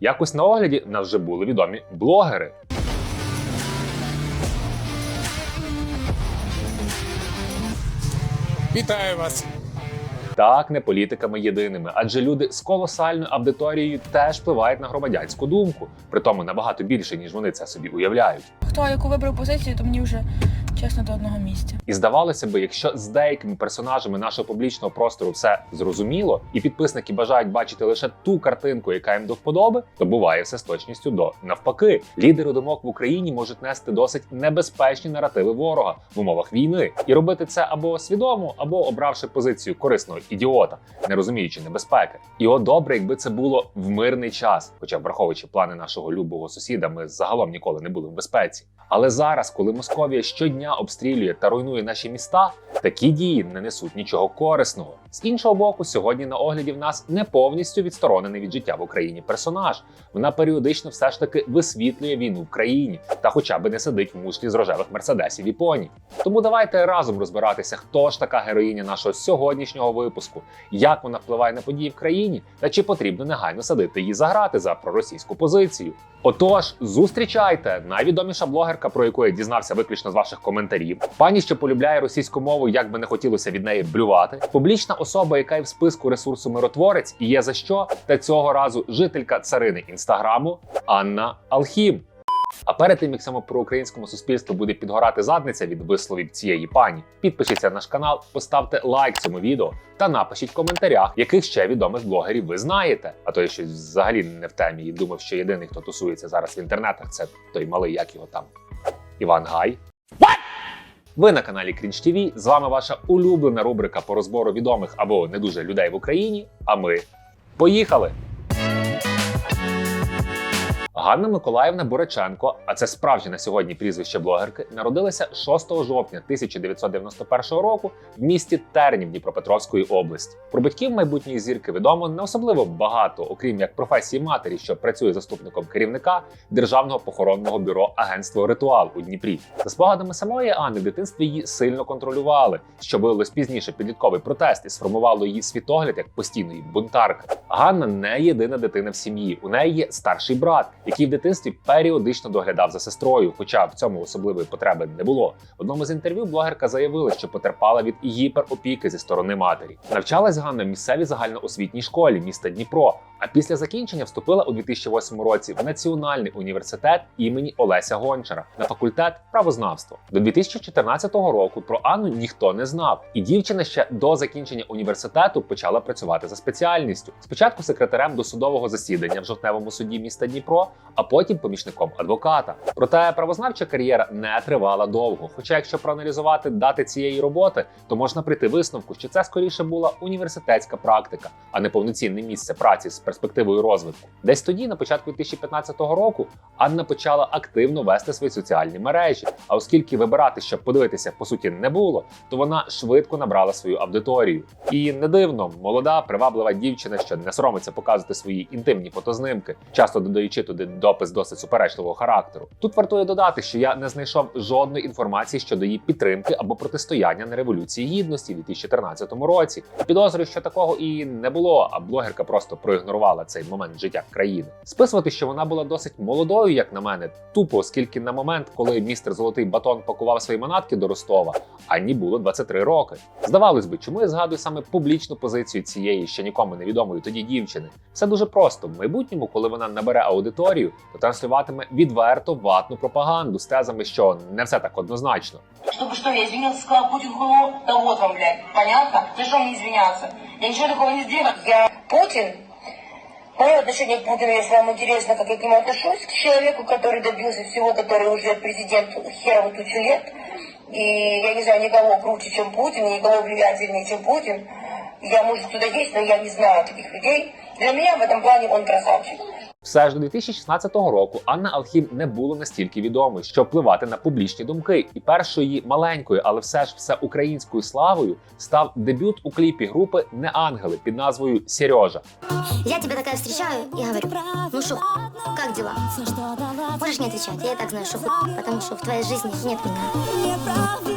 Якось на огляді в нас вже були відомі блогери. Вітаю вас! Так, не політиками єдиними, адже люди з колосальною аудиторією теж впливають на громадянську думку, притому набагато більше, ніж вони це собі уявляють. Хто яку вибрав позицію, то мені вже чесно до одного місця. І здавалося би, якщо з деякими персонажами нашого публічного простору все зрозуміло, і підписники бажають бачити лише ту картинку, яка їм до вподоби, то буває все з точністю до навпаки. Лідери думок в Україні можуть нести досить небезпечні наративи ворога в умовах війни і робити це або свідомо, або обравши позицію корисного ідіота, не розуміючи небезпеки. І от добре, якби це було в мирний час, хоча враховуючи плани нашого любого сусіда, ми загалом ніколи не були в безпеці. Але зараз, коли Московія щодня обстрілює та руйнує наші міста, такі дії не несуть нічого корисного. З іншого боку, сьогодні на огляді в нас не повністю відсторонений від життя в Україні персонаж. Вона періодично все ж таки висвітлює війну в країні та хоча б не сидить в мушлі з рожевих мерседесів і поні. Тому давайте разом розбиратися, хто ж така героїня нашого сьогоднішнього випуску, як вона впливає на події в країні, та чи потрібно негайно садити її за грати за проросійську позицію. Отож, зустрічайте найвідоміша блогерка, про яку я дізнався виключно з ваших коментарів. Пані, що полюбляє російську мову, як би не хотілося від неї блювати. Публічна особа, яка є в списку ресурсу миротворець, і є за що, та цього разу жителька царини інстаграму Анна Алхім. А перед тим як саме про українському суспільству буде підгорати задниця від висловів цієї пані, підпишіться на наш канал, поставте лайк цьому відео та напишіть в коментарях, яких ще відомих блогерів ви знаєте. А то я щось взагалі не в темі і думав, що єдиний, хто тусується зараз в інтернетах, це той малий, як його там Іван Гай. Ви на каналі Крінж ТВ, З вами ваша улюблена рубрика по розбору відомих або не дуже людей в Україні. А ми поїхали! Ганна Миколаївна Бураченко, а це справжнє на сьогодні прізвище блогерки, народилася 6 жовтня 1991 року в місті Тернів Дніпропетровської області. Про батьків майбутньої зірки відомо не особливо багато, окрім як професії матері, що працює заступником керівника державного похоронного бюро агентство Ритуал у Дніпрі. За спогадами самої Анни, дитинстві її сильно контролювали, що виявилось пізніше підлітковий протест і сформувало її світогляд як постійної бунтарки. Ганна не єдина дитина в сім'ї. У неї є старший брат, який в дитинстві періодично доглядав за сестрою, хоча в цьому особливої потреби не було. В одному з інтерв'ю блогерка заявила, що потерпала від гіперопіки зі сторони матері. Навчалась Ганна в місцевій загальноосвітній школі міста Дніпро. А після закінчення вступила у 2008 році в Національний університет імені Олеся Гончара на факультет правознавства. До 2014 року про Анну ніхто не знав, і дівчина ще до закінчення університету почала працювати за спеціальністю. Спочатку секретарем досудового засідання в жовтневому суді міста Дніпро, а потім помічником адвоката. Проте правознавча кар'єра не тривала довго. Хоча, якщо проаналізувати дати цієї роботи, то можна прийти висновку, що це скоріше була університетська практика, а не повноцінне місце праці з перспективою розвитку. Десь тоді, на початку 2015 року, Анна почала активно вести свої соціальні мережі. А оскільки вибирати, щоб подивитися, по суті, не було, то вона швидко набрала свою аудиторію. І не дивно, молода, приваблива дівчина, що не соромиться показувати свої інтимні фотознимки, часто додаючи туди допис досить суперечливого характеру. Тут вартує додати, що я не знайшов жодної інформації щодо її підтримки або протистояння на революції гідності у 2014 році. Підозрюю, що такого і не було, а блогерка просто проігнорувала цей момент життя країни. Списувати, що вона була досить молодою, як на мене, тупо, оскільки на момент, коли містер Золотий Батон пакував свої манатки до Ростова, Анні було 23 роки. Здавалось би, чому я згадую саме публічну позицію цієї ще нікому невідомої тоді дівчини? Все дуже просто. В майбутньому, коли вона набере аудиторію, то транслюватиме відверто ватну пропаганду з тезами, що не все так однозначно. Чтобы что, я извинился, сказал Путин хуйло? Да вот вам, блядь, понятно? За что мне извиняться? Я ничего такого не сделал. Я Путин? Мое отношение к Путину, если вам интересно, как я к нему отношусь, к человеку, который добился всего, который уже президент херову тучу лет, и я не знаю никого круче, чем Путин, и никого влиятельнее, чем Путин. Я, может, кто-то есть, но я не знаю таких людей. Для меня в этом плане он красавчик. Все ж до 2016 року Анна Алхім не було настільки відомою, щоб впливати на публічні думки, і першою маленькою, але все ж всеукраїнською славою став дебют у кліпі групи Не ангели під назвою Сережа. Я тебя такая встречаю и говорю, ну шо, как дела? Можешь не отвечать, я так знаю, хуй, потому что в твоей жизни нет меня.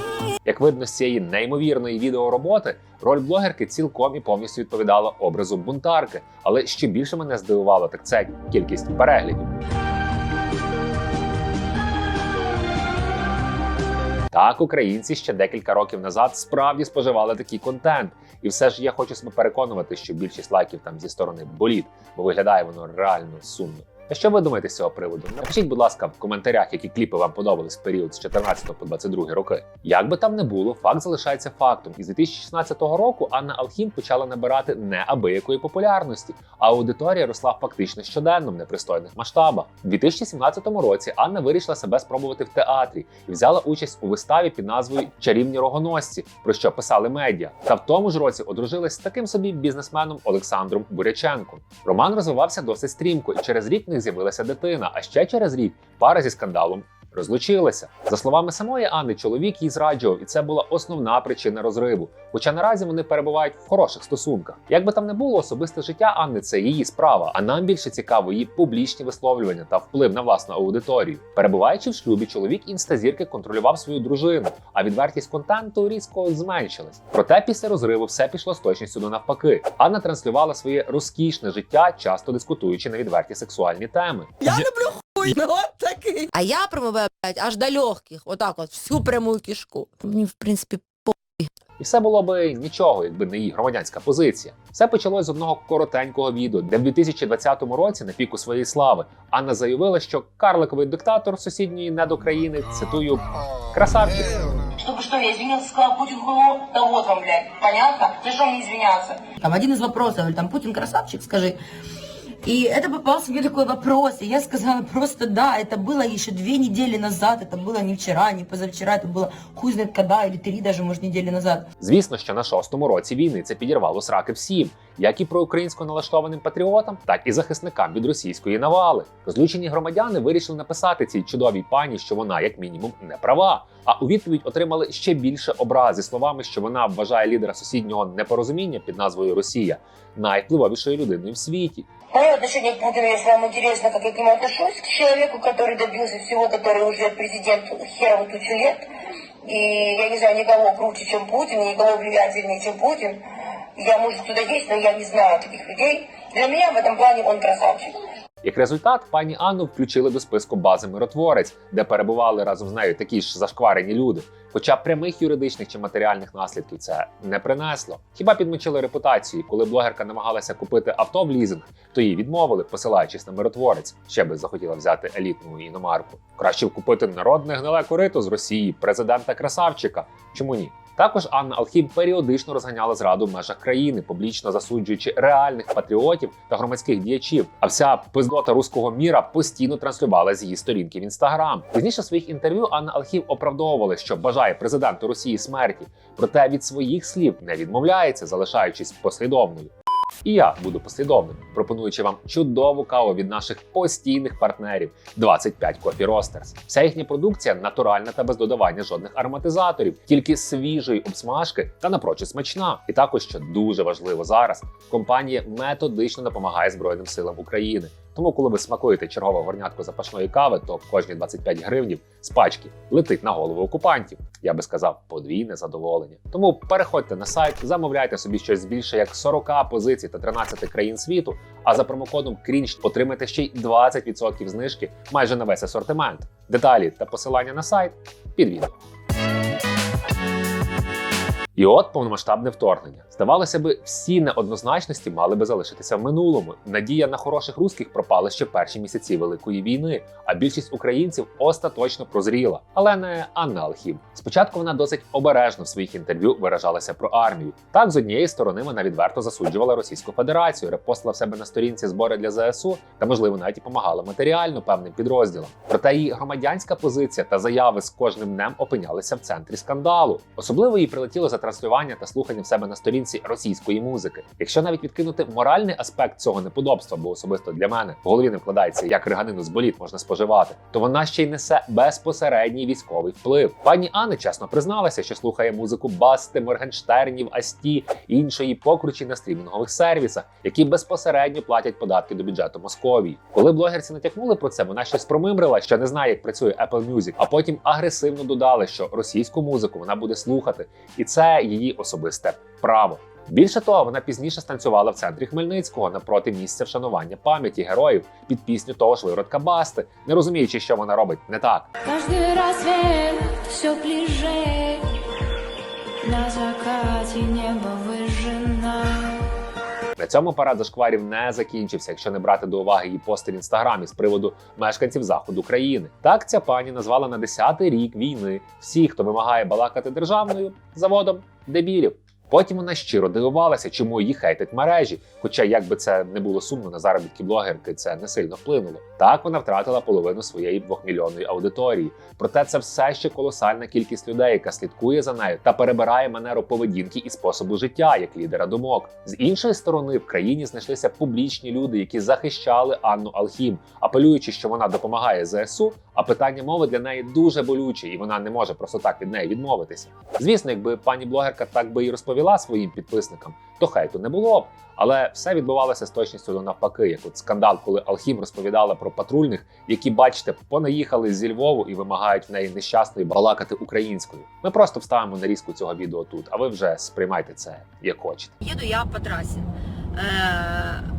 Як видно з цієї неймовірної відеороботи, роль блогерки цілком і повністю відповідала образу бунтарки. Але ще більше мене здивувало, так це кількість переглядів. Так, українці ще декілька років назад справді споживали такий контент. І все ж я хочу себе переконувати, що більшість лайків там зі сторони боліт, бо виглядає воно реально сумно. А що ви думаєте з цього приводу? Напишіть, будь ласка, в коментарях, які кліпи вам подобались в період з 14 по 22 роки. Як би там не було, факт залишається фактом. І з 2016 року Анна Алхім почала набирати неабиякої популярності, а аудиторія росла фактично щоденно в непристойних масштабах. У 2017 році Анна вирішила себе спробувати в театрі і взяла участь у виставі під назвою Чарівні рогоносці, про що писали медіа. Та в тому ж році одружилась з таким собі бізнесменом Олександром Буряченком. Роман розвивався досить стрімко, і через рік в них з'явилася дитина. А ще через рік пара зі скандалом. Розлучилися за словами самої Анни, чоловік їй зраджував, і це була основна причина розриву. Хоча наразі вони перебувають в хороших стосунках. Як би там не було, особисте життя Анни це її справа. А нам більше цікаво її публічні висловлювання та вплив на власну аудиторію. Перебуваючи в шлюбі, чоловік інстазірки контролював свою дружину, а відвертість контенту різко зменшилась. Проте після розриву все пішло з точністю до навпаки. Анна транслювала своє розкішне життя, часто дискутуючи на відверті сексуальні теми. Я люблю хуй, ну от такий. А я промиваю, блядь, аж до легких. Отак от, всю пряму кишку. Мені, в принципі, І все було би нічого, якби не її громадянська позиція. Все почалось з одного коротенького відео, де в 2020 році, на піку своєї слави, Анна заявила, що карликовий диктатор сусідньої недокраїни, цитую, красавчик. Чтобы что, я извинился, сказал Путин хуйло, да вот вам, блядь, понятно? За что мне извиняться? Там один из вопросов, там Путин красавчик, скажи. И это попался мне такой вопрос, и я сказала просто да, это было еще две недели назад, это было не вчера, не позавчера, это было хуй знает когда, или три даже, может, недели назад. Звісно, що на шостому році війни це підірвало сраки всім, як і проукраїнсько налаштованим патріотам, так і захисникам від російської навали. Розлючені громадяни вирішили написати цій чудовій пані, що вона, як мінімум, не права. А у відповідь отримали ще більше образи словами, що вона вважає лідера сусіднього непорозуміння під назвою Росія найвпливовішою людиною в світі. Мое отношение к Путину, если вам интересно, как я к нему отношусь, к человеку, который добился всего, который уже президент херову тучу лет, и я не знаю никого круче, чем Путин, никого влиятельнее, чем Путин. Я, может, кто-то есть, но я не знаю таких людей. Для меня в этом плане он красавчик. Як результат, пані Анну включили до списку бази миротворець, де перебували разом з нею такі ж зашкварені люди. Хоча прямих юридичних чи матеріальних наслідків це не принесло. Хіба підмочили репутацію, коли блогерка намагалася купити авто в лізинг, то їй відмовили, посилаючись на миротворець, ще би захотіла взяти елітну іномарку. Краще купити народне гниле корито з Росії, президента красавчика. Чому ні? Також Анна Алхім періодично розганяла зраду в межах країни, публічно засуджуючи реальних патріотів та громадських діячів. А вся пиздота руського міра постійно транслювала з її сторінки в інстаграм. Пізніше в своїх інтерв'ю Анна Алхім оправдовувала, що бажає президенту Росії смерті, проте від своїх слів не відмовляється, залишаючись послідовною. І я буду послідовним, пропонуючи вам чудову каву від наших постійних партнерів 25 Coffee Roasters. Вся їхня продукція натуральна та без додавання жодних ароматизаторів, тільки свіжої обсмажки та напрочуд смачна. І також, що дуже важливо зараз, компанія методично допомагає Збройним силам України. Тому, коли ви смакуєте чергове горнятку запашної кави, то кожні 25 гривнів з пачки летить на голову окупантів. Я би сказав, подвійне задоволення. Тому переходьте на сайт, замовляйте собі щось більше як 40 позицій та 13 країн світу. А за промокодом CRINGE отримайте ще й 20% знижки майже на весь асортимент. Деталі та посилання на сайт під відео. І от повномасштабне вторгнення. Здавалося би, всі неоднозначності мали би залишитися в минулому. Надія на хороших русських пропала ще перші місяці великої війни, а більшість українців остаточно прозріла. Але не Анна Алхім. Спочатку вона досить обережно в своїх інтерв'ю виражалася про армію. Так, з однієї сторони вона відверто засуджувала Російську Федерацію, репостила в себе на сторінці збори для ЗСУ та, можливо, навіть і допомагала матеріально певним підрозділам. Проте її громадянська позиція та заяви з кожним днем опинялися в центрі скандалу. Особливо їй прилетіло за транслювання та слухання в себе на сторінці російської музики. Якщо навіть відкинути моральний аспект цього неподобства, бо особисто для мене в голові не вкладається, як риганину з боліт можна споживати, то вона ще й несе безпосередній військовий вплив. Пані Анни чесно призналася, що слухає музику Басти, Моргенштернів, Асті і іншої покручі на стрімінгових сервісах, які безпосередньо платять податки до бюджету Московії. Коли блогерці натякнули про це, вона щось промимрила, що не знає, як працює Apple Music, а потім агресивно додали, що російську музику вона буде слухати, і це її особисте право. Більше того, вона пізніше станцювала в центрі Хмельницького напроти місця вшанування пам'яті героїв під пісню того ж виродка Басти, не розуміючи, що вона робить не так. Каждый рассвет все ближе На закате небо выжжено На цьому парад зашкварів не закінчився, якщо не брати до уваги її пости в інстаграмі з приводу мешканців заходу країни. Так ця пані назвала на 10-й рік війни всіх, хто вимагає балакати державною заводом дебілів. Потім вона щиро дивувалася, чому її хейтять мережі. Хоча, як би це не було сумно на заробітки блогерки, це не сильно вплинуло. Так вона втратила половину своєї двохмільйонної аудиторії. Проте це все ще колосальна кількість людей, яка слідкує за нею та перебирає манеру поведінки і способу життя як лідера думок. З іншої сторони, в країні знайшлися публічні люди, які захищали Анну Алхім, апелюючи, що вона допомагає ЗСУ. А питання мови для неї дуже болюче, і вона не може просто так від неї відмовитися. Звісно, якби пані блогерка так би і розповіла своїм підписникам, то хейту не було б. Але все відбувалося з точністю до навпаки, як от скандал, коли Алхім розповідала про патрульних, які, бачите, понаїхали зі Львову і вимагають в неї нещасної балакати українською. Ми просто вставимо нарізку цього відео тут, а ви вже сприймайте це як хочете. Еду я по трассе. Э, а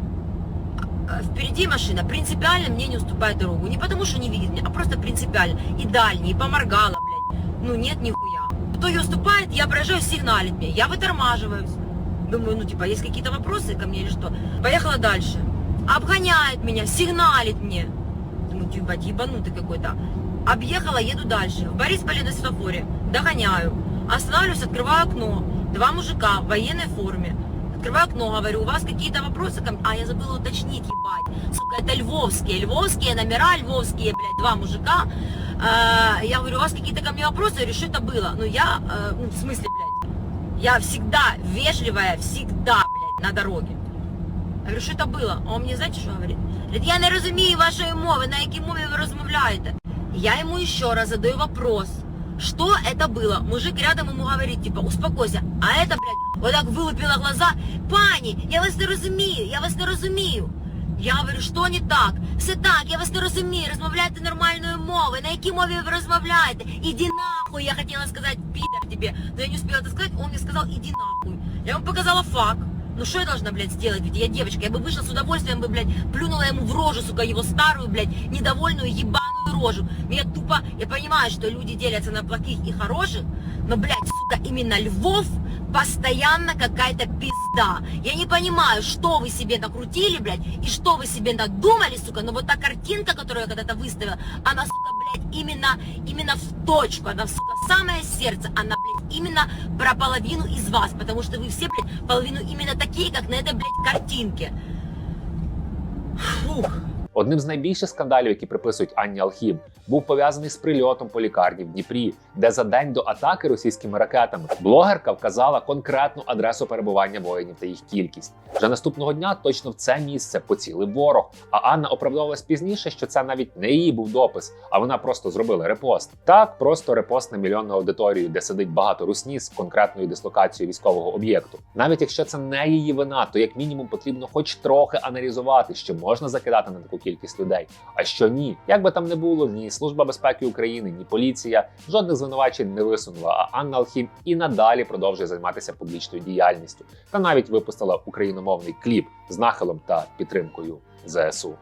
Впереди машина принципиально мне не уступает дорогу. Не потому, что не видит меня, а просто принципиально. И дальний, и поморгала, блядь. Ну нет нихуя. Кто ее уступает, я проезжаю, сигналит мне. Я вытормаживаюсь. Думаю, ну типа, есть какие-то вопросы ко мне или что? Поехала дальше. Обгоняет меня, сигналит мне. Думаю, типа, ебанутый какой-то. Объехала, еду дальше. В Борисполе на светофоре. Догоняю. Останавливаюсь, открываю окно. Два мужика в военной форме. Открываю окно, говорю, у вас какие-то вопросы ко мне? А, я забыла уточнить, ебать. Сука, это львовские. Львовские номера, львовские, блядь, два мужика. Э, я говорю, у вас какие-то ко мне вопросы? Я говорю, что это было? Ну, я, э, ну, в смысле, блядь, я всегда вежливая, всегда, блядь, на дороге. Я говорю, що це було? А он мені, знаєте, що говорить? Говорить, я не розумію вашої мови, на якій мові ви розмовляєте. Я ему еще раз задаю вопрос. Что это было? Мужик рядом ему говорит, типа, успокойся. А это, блядь, вот так вылупила глаза. Пані, я вас не розумію, я вас не розумію. Я говорю, що не так? Все так, я вас не розумію, розмовляйте нормальною мовою. На якій мові ви розмовляєте? Іди нахуй, я хотіла сказати, підер тебе. Но я не успела это сказать, он мне сказал, иди нахуй. Я ему показала факт. Ну что я должна, блядь, сделать? Ведь я девочка, я бы вышла с удовольствием бы, блядь, плюнула ему в рожу, сука, его старую, блядь, недовольную ебаную рожу. Меня тупо, я понимаю, что люди делятся на плохих и хороших, но, блядь, сука, именно Львов постоянно какая-то пизда. Я не понимаю, что вы себе накрутили, блядь, и что вы себе надумали, сука, но вот та картинка, которую я когда-то выставила, она, сука, блядь, именно, именно в точку, она, сука, в самое сердце, она, блядь, именно про половину из вас, потому что вы все, блядь, половину именно такие, как на этой, блядь, картинке. Фух. Одним з найбільших скандалів, які приписують Анні Алхім, був пов'язаний з прильотом по лікарні в Дніпрі, де за день до атаки російськими ракетами блогерка вказала конкретну адресу перебування воїнів та їх кількість. Вже наступного дня точно в це місце поцілив ворог. А Анна оправдовувалась пізніше, що це навіть не її був допис, а вона просто зробила репост. Так, просто репост на мільйонну аудиторію, де сидить багато русні з конкретною дислокацією військового об'єкту. Навіть якщо це не її вина, то як мінімум потрібно хоч трохи аналізувати, що можна закидати на таку кількість людей, а що ні. Як би там не було, ні служба безпеки України, ні поліція жодних звинувачень не висунула. А Анна Алхім і надалі продовжує займатися публічною діяльністю та навіть випустила україномовний кліп з нахилом та підтримкою ЗСУ.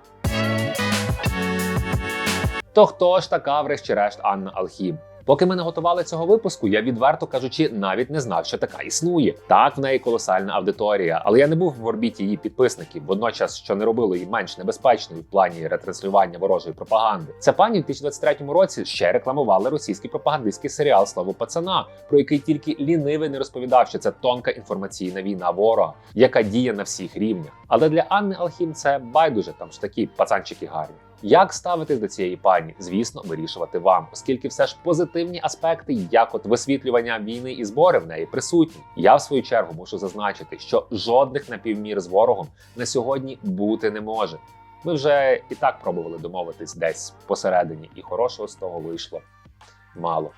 То хто ж така, врешті-решт, Анна Алхім? Поки ми не готували цього випуску, я відверто кажучи, навіть не знав, що така існує. Так, в неї колосальна аудиторія, але я не був в орбіті її підписників, водночас, що не робило її менш небезпечною в плані ретранслювання ворожої пропаганди. Ця пані в 2023 році ще рекламувала російський пропагандистський серіал Слово пацана, про який тільки лінивий не розповідав, що це тонка інформаційна війна ворога, яка діє на всіх рівнях. Але для Анни Алхім це байдуже, там ж такі пацанчики гарні. Як ставитись до цієї пані, звісно, вирішувати вам, оскільки все ж позитивні аспекти, як от висвітлювання війни і збори в неї присутні. Я в свою чергу мушу зазначити, що жодних напівмір з ворогом на сьогодні бути не може. Ми вже і так пробували домовитись десь посередині, і хорошого з того вийшло мало.